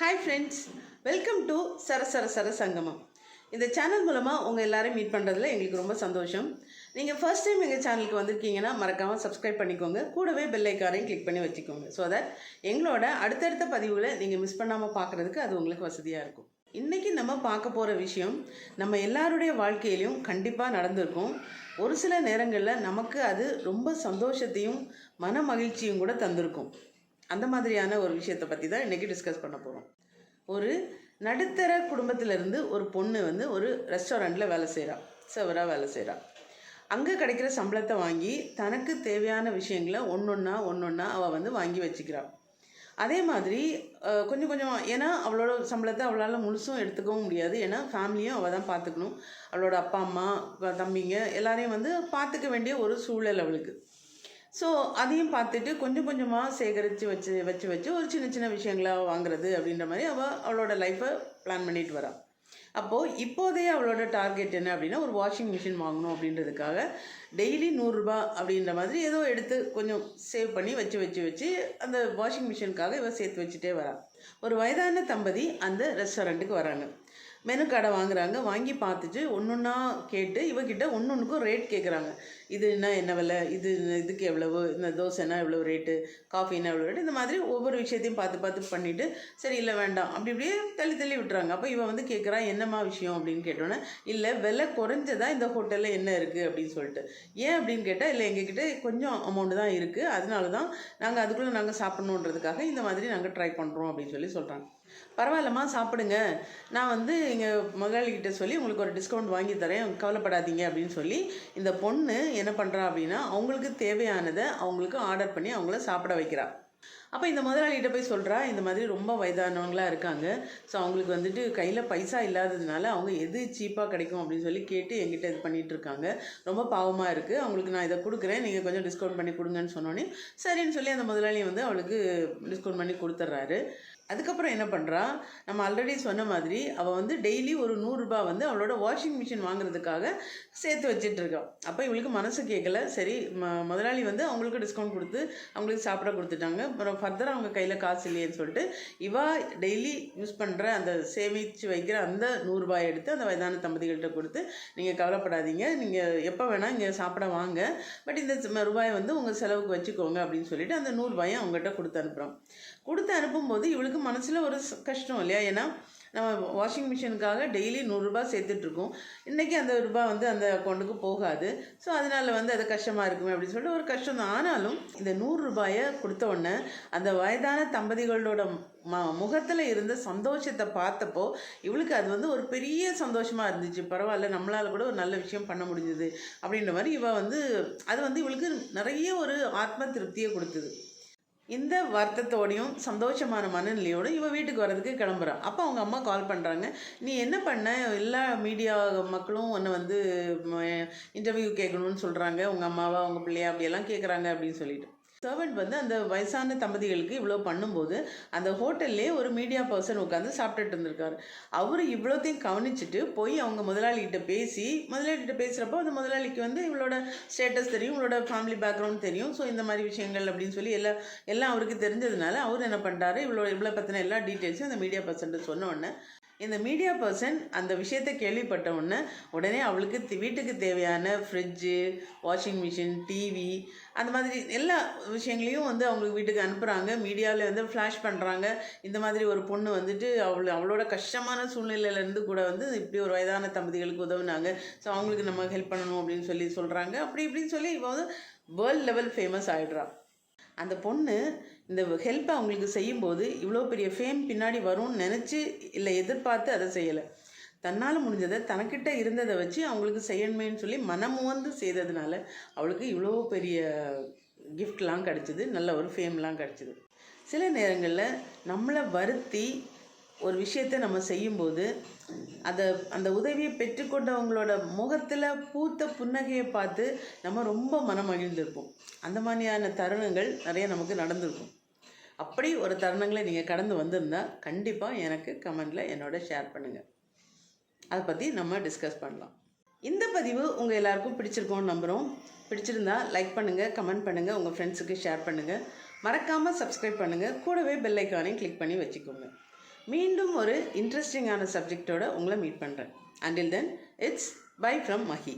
Hi friends welcome to Sarasara Sara Sangamam இந்த channel மூலமாக உங்கள் எல்லோரும் மீட் பண்ணுறதுல எங்களுக்கு ரொம்ப சந்தோஷம். நீங்கள் ஃபர்ஸ்ட் டைம் எங்கள் சேனலுக்கு வந்திருக்கீங்கன்னா மறக்காமல் சப்ஸ்கிரைப் பண்ணிக்கோங்க. கூடவே பெல் ஐக்காரையும் கிளிக் பண்ணி வச்சுக்கோங்க. ஸோ தட் எங்களோட அடுத்தடுத்த பதிவுகளை நீங்கள் மிஸ் பண்ணாமல் பார்க்குறதுக்கு அது உங்களுக்கு வசதியாக இருக்கும். இன்றைக்கி நம்ம பார்க்க போகிற விஷயம் நம்ம எல்லாருடைய வாழ்க்கையிலையும் கண்டிப்பாக நடந்திருக்கும். ஒரு சில நேரங்களில் நமக்கு அது ரொம்ப சந்தோஷத்தையும் மன மகிழ்ச்சியும் கூட தந்திருக்கும். அந்த மாதிரியான ஒரு விஷயத்தை பற்றி தான் இன்றைக்கி டிஸ்கஸ் பண்ண போகிறோம் ஒரு நடுத்தர குடும்பத்திலேருந்து ஒரு பொண்ணு வந்து ஒரு ரெஸ்டாரண்ட்டில் வேலை செய்கிறாள் செவராக வேலை செய்கிறாள் அங்கே கிடைக்கிற சம்பளத்தை வாங்கி தனக்கு தேவையான விஷயங்களை ஒன்றொன்னா ஒன்றொன்னா அவள் வந்து வாங்கி வச்சுக்கிறா. அதே மாதிரி கொஞ்சம் கொஞ்சம் ஏன்னா அவளோட சம்பளத்தை அவளால் முழுசும் எடுத்துக்கவும் முடியாது. ஏன்னா ஃபேமிலியும் அவள் தான் பார்த்துக்கணும் அவளோட அப்பா அம்மா தம்பிங்க எல்லாரையும் வந்து பார்த்துக்க வேண்டிய ஒரு சூழல் அவளுக்கு. ஸோ அதையும் பார்த்துட்டு கொஞ்சம் கொஞ்சமாக சேகரித்து வச்சு வச்சு வச்சு ஒரு சின்ன சின்ன விஷயங்களாக வாங்குறது அப்படின்ற மாதிரி அவள் அவளோட லைஃப்பை பிளான் பண்ணிட்டு வரா. அப்போது இப்போதைய அவளோட டார்கெட் என்ன அப்படின்னா ஒரு வாஷிங் மிஷின் வாங்கணும் அப்படின்றதுக்காக டெய்லி நூறுரூபா அப்படின்ற மாதிரி ஏதோ எடுத்து கொஞ்சம் சேவ் பண்ணி வச்சு வச்சு வச்சு அந்த வாஷிங் மிஷினுக்காக இவ சேர்த்து வச்சுட்டே வரா. ஒரு வயதான தம்பதி அந்த ரெஸ்டாரண்ட்டுக்கு வராங்க. மெனு கடை வாங்குறாங்க. வாங்கி பார்த்துட்டு ஒன்று ஒன்றா கேட்டு இவகிட்ட ஒன்று ஒன்றுக்கும் ரேட் கேட்குறாங்க இது என்ன என்ன விலை? இது இதுக்கு எவ்வளவு? இந்த தோசைனா எவ்வளோ ரேட்டு காஃபினா எவ்வளோ ரேட்டு இந்த மாதிரி ஒவ்வொரு விஷயத்தையும் பார்த்து பார்த்து பண்ணிவிட்டு சரி இல்லை வேண்டாம். அப்படி இப்படியே தள்ளி தள்ளி விட்டுறாங்க. அப்போ இவன் வந்து கேட்குறா என்னம்மா விஷயம்? அப்படின்னு கேட்டோன்னே இல்லை விலை குறைஞ்சதா இந்த ஹோட்டலில் என்ன இருக்குது அப்படின்னு சொல்லிட்டு. ஏன் அப்படின்னு கேட்டால் இல்லை எங்ககிட்ட கொஞ்சம் அமௌண்ட் தான் இருக்குது அதனால தான் நாங்கள் அதுக்குள்ளே நாங்கள் சாப்பிட்ணுன்றதுக்காக இந்த மாதிரி நாங்கள் ட்ரை பண்ணுறோம் அப்படின்னு சொல்லி சொல்கிறாங்க பரவாயில்லம்மா சாப்பிடுங்க. நான் வந்து எங்கள் முதலாளிகிட்ட சொல்லி உங்களுக்கு ஒரு டிஸ்கவுண்ட் வாங்கி தரேன். கவலைப்படாதீங்க அப்படின்னு சொல்லி இந்த பொண்ணு என்ன பண்ணுறா அப்படின்னா அவங்களுக்கு தேவையானதை அவங்களுக்கு ஆர்டர் பண்ணி அவங்கள சாப்பிட வைக்கிறா. அப்போ இந்த முதலாளிகிட்ட போய் சொல்கிறா இந்த மாதிரி ரொம்ப வயதானவங்களாக இருக்காங்க. ஸோ அவங்களுக்கு வந்துட்டு கையில் பைசா இல்லாததுனால அவங்க எது சீப்பாக கிடைக்கும் அப்படின்னு சொல்லி கேட்டு என்கிட்ட இது பண்ணிகிட்ருக்காங்க இருக்காங்க. ரொம்ப பாவமாக இருக்குது அவங்களுக்கு நான் இதை கொடுக்குறேன். நீங்கள் கொஞ்சம் டிஸ்கவுண்ட் பண்ணி கொடுங்கன்னு சொன்னோன்னே சரின்னு சொல்லி அந்த முதலாளி வந்து அவளுக்கு டிஸ்கவுண்ட் பண்ணி கொடுத்துட்றாரு. அதுக்கப்புறம் என்ன பண்ணுறா நம்ம ஆல்ரெடி சொன்ன மாதிரி அவள் வந்து டெய்லி ஒரு நூறுரூபா வந்து அவளோட வாஷிங் மிஷின் வாங்குறதுக்காக சேர்த்து வச்சிட்டு இருக்கா. அப்போ இவளுக்கு மனசு கேட்கல சரி ம முதலாளி வந்து அவங்களுக்கு டிஸ்கவுண்ட் கொடுத்து அவங்களுக்கு சாப்பிட கொடுத்துட்டாங்க. அப்புறம் ஃபர்தராக அவங்க கையில் காசு இல்லையேன்னு சொல்லிட்டு இவா டெய்லி யூஸ் பண்ணுற அந்த சேமித்து வைக்கிற அந்த நூறுரூபாயை எடுத்து அந்த வயதான தம்பதிகள்கிட்ட கொடுத்து நீங்கள் கவலைப்படாதீங்க. நீங்கள் எப்போ வேணால் இங்கே சாப்பிட வாங்க. பட் இந்த ரூபாயை வந்து உங்கள் செலவுக்கு வச்சுக்கோங்க. அப்படின்னு சொல்லிட்டு அந்த நூறுரூபாயை அவங்ககிட்ட கொடுத்து அனுப்புகிறோம் கொடுத்து அனுப்பும்போது இவளுக்கு மனசில் ஒரு கஷ்டம் இல்லையா? ஏன்னா நம்ம வாஷிங் மிஷினுக்காக டெய்லி நூறுரூபா சேர்த்துட்ருக்கோம். இன்றைக்கி அந்த ரூபாய் வந்து அந்த அக்கௌண்ட்டுக்கு போகாது. ஸோ அதனால் வந்து அது கஷ்டமாக இருக்குமே அப்படின்னு சொல்லிட்டு ஒரு கஷ்டம் தான். ஆனாலும் இந்த நூறு ரூபாயை கொடுத்த உடனே அந்த வயதான தம்பதிகளோட ம முகத்தில் இருந்த சந்தோஷத்தை பார்த்தப்போ இவளுக்கு அது வந்து ஒரு பெரிய சந்தோஷமாக இருந்துச்சு. பரவாயில்ல நம்மளால் கூட ஒரு நல்ல விஷயம் பண்ண முடிஞ்சுது அப்படின்ற மாதிரி இவள் வந்து அது வந்து இவளுக்கு நிறைய ஒரு ஆத்ம திருப்தியை கொடுத்தது. இந்த வருத்தத்தோடையும் சந்தோஷமான மனநிலையோடு இவன் வீட்டுக்கு வர்றதுக்கு கிளம்புறான் அப்போ அவங்க அம்மா கால் பண்ணுறாங்க நீ என்ன பண்ண? எல்லா மீடியா மக்களும் உன்னை வந்து இன்டர்வியூ கேட்கணும்னு சொல்கிறாங்க உங்கள் அம்மாவா உங்கள் பிள்ளையா அப்படியெல்லாம் கேட்குறாங்க அப்படின்னு சொல்லிட்டு. சர்வெண்ட் வந்து அந்த வயசான தம்பதிகளுக்கு இவ்வளோ பண்ணும்போது அந்த ஹோட்டல்லே ஒரு மீடியா பர்சன் உட்காந்து சாப்பிட்டுட்டு இருந்திருக்காரு. அவர் இவ்வளோத்தையும் கவனிச்சுட்டு போய் அவங்க முதலாளிகிட்ட பேசி முதலாளிகிட்ட பேசுகிறப்போ அந்த முதலாளிக்கு வந்து இவளோட ஸ்டேட்டஸ் தெரியும் இவளோட ஃபேமிலி பேக்ரவுண்ட் தெரியும். ஸோ இந்த மாதிரி விஷயங்கள் அப்படின்னு சொல்லி எல்லாம் எல்லாம் அவருக்கு தெரிஞ்சதுனால அவர் என்ன பண்ணுறாரு இவ்வளோ இவ்வளோ பற்றின எல்லா டீட்டெயில்ஸும் அந்த மீடியா பர்சன்ட்டு சொன்ன உடனே இந்த மீடியா பர்சன் அந்த விஷயத்தை கேள்விப்பட்ட உடனே உடனே அவளுக்கு வீட்டுக்கு தேவையான ஃப்ரிட்ஜு வாஷிங் மிஷின் டிவி அந்த மாதிரி எல்லா விஷயங்களையும் வந்து அவங்களுக்கு வீட்டுக்கு அனுப்புகிறாங்க மீடியாவில் வந்து ஃப்ளாஷ் பண்ணுறாங்க இந்த மாதிரி ஒரு பொண்ணு வந்துட்டு அவள் அவளோட கஷ்டமான சூழ்நிலையிலேருந்து கூட வந்து இப்படி ஒரு வயதான தம்பதிகளுக்கு உதவுனாங்க. ஸோ அவங்களுக்கு நம்ம ஹெல்ப் பண்ணணும் அப்படின்னு சொல்லி சொல்கிறாங்க அப்படி இப்படின்னு சொல்லி இப்போ வந்து வேர்ல்ட் லெவல் ஃபேமஸ் ஆகிடுறா அந்த பொண்ணு இந்த ஹெல்ப்பை அவங்களுக்கு செய்யும்போது இவ்வளோ பெரிய ஃபேம் பின்னாடி வரும்னு நினச்சி இல்லை எதிர்பார்த்து அதை செய்யலை. தன்னால் முடிஞ்சதை தனக்கிட்ட இருந்ததை வச்சு அவங்களுக்கு செய்யணுமேன்னு சொல்லி மனமுவந்து செய்ததுனால அவளுக்கு இவ்வளோ பெரிய கிஃப்ட்லாம் கிடச்சிது நல்ல ஒரு ஃபேம்லாம் கிடச்சிது. சில நேரங்களில் நம்மளை வருத்தி ஒரு விஷயத்தை நம்ம செய்யும்போது அதை அந்த உதவியை பெற்றுக்கொண்டவங்களோட முகத்தில் பூத்த புன்னகையை பார்த்து நம்ம ரொம்ப மனம் மகிழ்ந்திருப்போம் அந்த மாதிரியான தருணங்கள் நிறைய நமக்கு நடந்திருக்கும். அப்படி ஒரு தருணங்களை நீங்கள் கடந்து வந்திருந்தால் கண்டிப்பாக எனக்கு கமெண்டில் என்னோட ஷேர் பண்ணுங்கள் அதை பற்றி நம்ம டிஸ்கஸ் பண்ணலாம். இந்த பதிவு உங்கள் எல்லாருக்கும் பிடிச்சிருக்கோன்னு நம்புகிறோம் பிடிச்சிருந்தா லைக் பண்ணுங்கள் கமெண்ட் பண்ணுங்கள் உங்கள் ஃப்ரெண்ட்ஸுக்கு ஷேர் பண்ணுங்கள் மறக்காமல் சப்ஸ்கிரைப் பண்ணுங்கள் கூடவே பெல் ஐக்கானையும் கிளிக் பண்ணி வச்சுக்கோங்க. மீண்டும் ஒரு இன்ட்ரெஸ்டிங்கான சப்ஜெக்டோட உங்களை மீட் பண்ணுறேன் until then it's bye from Mahi